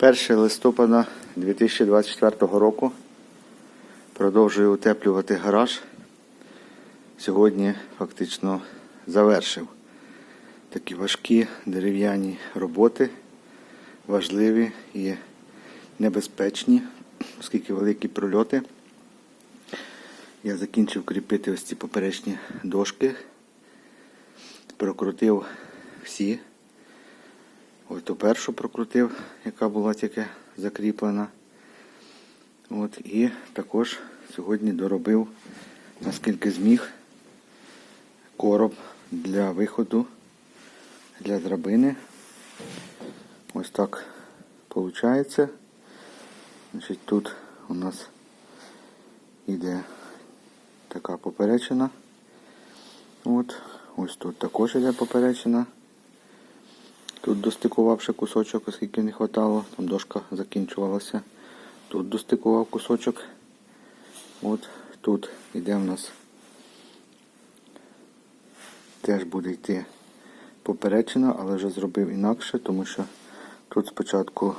1 листопада 2024 року продовжую утеплювати гараж. Сьогодні фактично завершив такі важкі дерев'яні роботи, важливі і небезпечні, оскільки великі прольоти. Я закінчив кріпити ось ці поперечні дошки, прокрутив всі. Ось ту першу прокрутив, яка була тільки закріплена. От, і також сьогодні доробив, наскільки зміг, короб для виходу для драбини. Ось так виходить. Значить, тут у нас іде така поперечина. От, ось тут також іде поперечина. Тут достикував ще кусочок, оскільки не вистачало, там дошка закінчувалася. Тут достикував кусочок. От тут іде в нас теж буде йти поперечина, але вже зробив інакше, тому що тут спочатку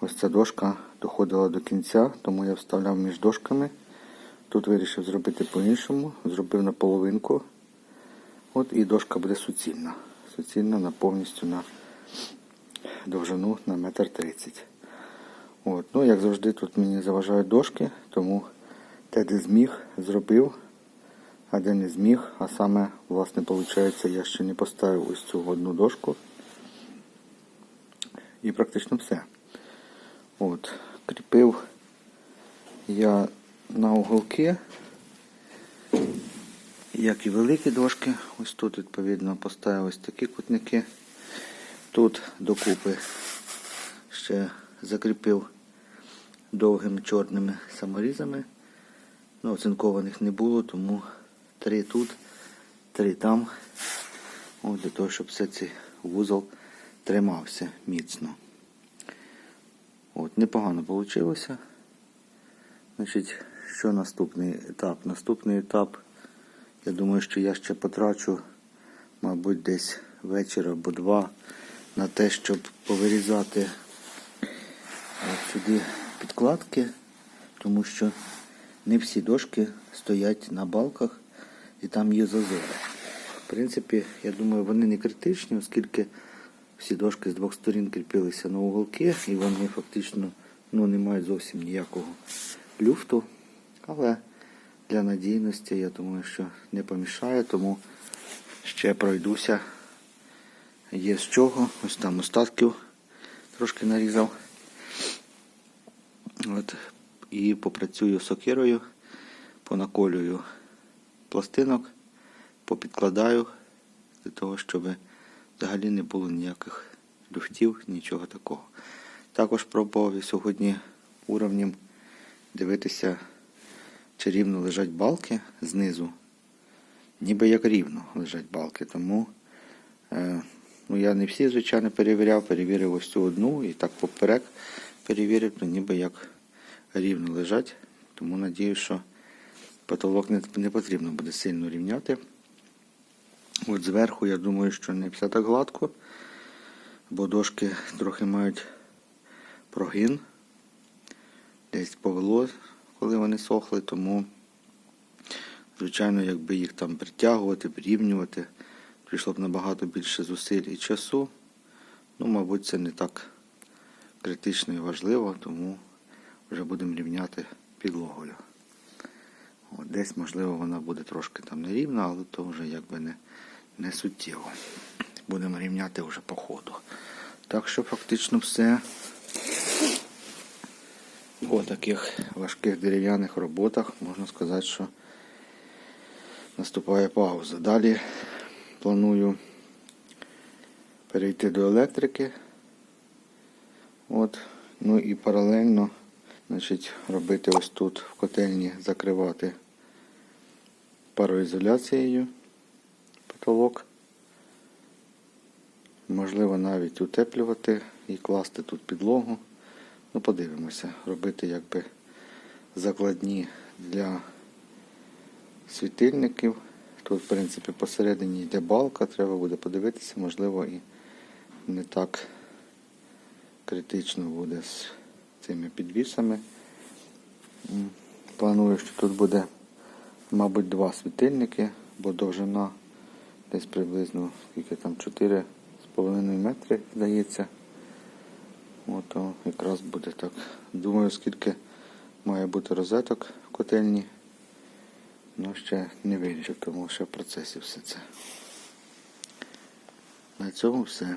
ось ця дошка доходила до кінця, тому я вставляв між дошками. Тут вирішив зробити по-іншому, зробив на половинку. От і дошка буде суцільна. Суцільна на повністю на довжину на метр тридцять. Ну, як завжди, тут мені заважають дошки, тому те, де зміг, зробив, а де не зміг, а саме, власне, виходить, я ще не поставив ось цю одну дошку. І практично все. От. Кріпив я на уголки, як і великі дошки. Ось тут, відповідно, поставив ось такі кутники. Тут докупи ще закріпив довгими чорними саморізами. Ну, оцинкованих не було, тому три тут, три там. От для того, щоб все цей вузол тримався міцно. От, непогано вийшло. Значить, що наступний етап? Наступний етап, я думаю, що я ще потрачу, мабуть, десь вечір або два на те, щоб повирізати сюди підкладки, тому що не всі дошки стоять на балках і там є зазори. В принципі, я думаю, вони не критичні, оскільки всі дошки з двох сторін кріпилися на уголки і вони фактично ну, не мають зовсім ніякого люфту. Але для надійності, я думаю, що не помішає, тому ще пройдуся. Є з чого. Ось там остатків трошки нарізав. От. І попрацюю сокирою, понаколюю пластинок, попідкладаю для того, щоб взагалі не було ніяких люфтів, нічого такого. Також пробував сьогодні уровнем дивитися, чи рівно лежать балки знизу. Ніби як рівно лежать балки. Тому е, ну, я не всі, звичайно, перевіряв, перевірив ось цю одну і так поперек перевірив, то ніби як рівно лежать. Тому надію, що потолок не, не потрібно буде сильно рівняти. От зверху, я думаю, що не все так гладко, бо дошки трохи мають прогин. Десь повело, коли вони сохли, тому, звичайно, якби їх там притягувати, порівнювати, прийшло б набагато більше зусиль і часу. Ну, мабуть, це не так критично і важливо, тому вже будемо рівняти підлогою. От Десь, можливо, вона буде трошки там нерівна, але то вже якби не, не суттєво. Будемо рівняти вже по ходу. Так що фактично все по таких важких дерев'яних роботах можна сказати, що наступає пауза. Далі планую перейти до електрики. От. Ну і паралельно значить, робити ось тут в котельні, закривати пароізоляцією потолок. Можливо навіть утеплювати і класти тут підлогу. Ну, подивимося, робити якби закладні для світильників. Тут, в принципі, посередині йде балка, треба буде подивитися, можливо, і не так критично буде з цими підвісами. Планую, що тут буде, мабуть, два світильники, бо довжина десь приблизно скільки там 4,5 метри, здається. От о, якраз буде так. Думаю, скільки має бути розеток в котельні. Ну, ще не вирішив, тому що в процесі все це. На цьому все.